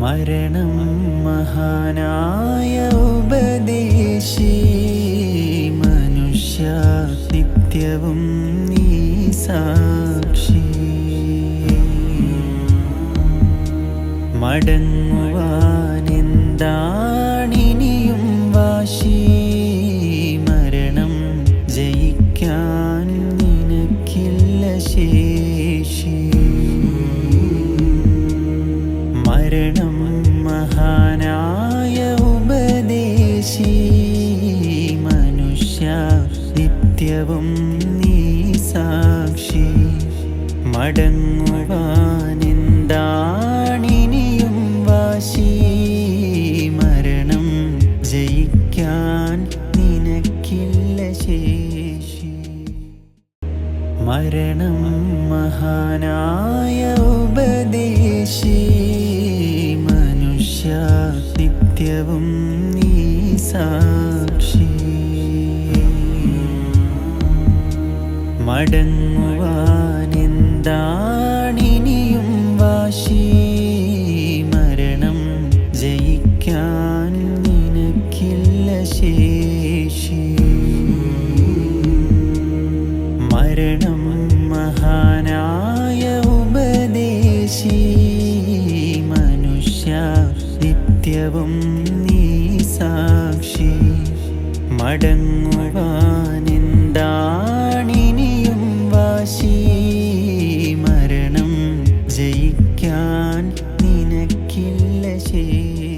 മരണം മഹാനായ ഉപദേശി. മനുഷ്യ നിത്യവും നീ സാക്ഷി. മടങ്ങുവാനെന്താണിനിയും മരണം മഹാനായ ഉപദേശി മനുഷ്യ നിത്യവും നീ സാക്ഷി. മടങ്ങുവാനെന്താണിനിയും വാശി. മരണം ജയിക്കാൻ നിനക്കില്ല ശേഷി. മരണം മഹാനായ നിത്യവും നീ സാക്ഷി. മടങ്ങുവാനെന്താണിനിയും നിത്യവും നീ സാക്ഷി. മടങ്ങുവാനെന്താണിനിയും വാശി. മരണം ജയിക്കാൻ നിനക്കില്ല ശേ.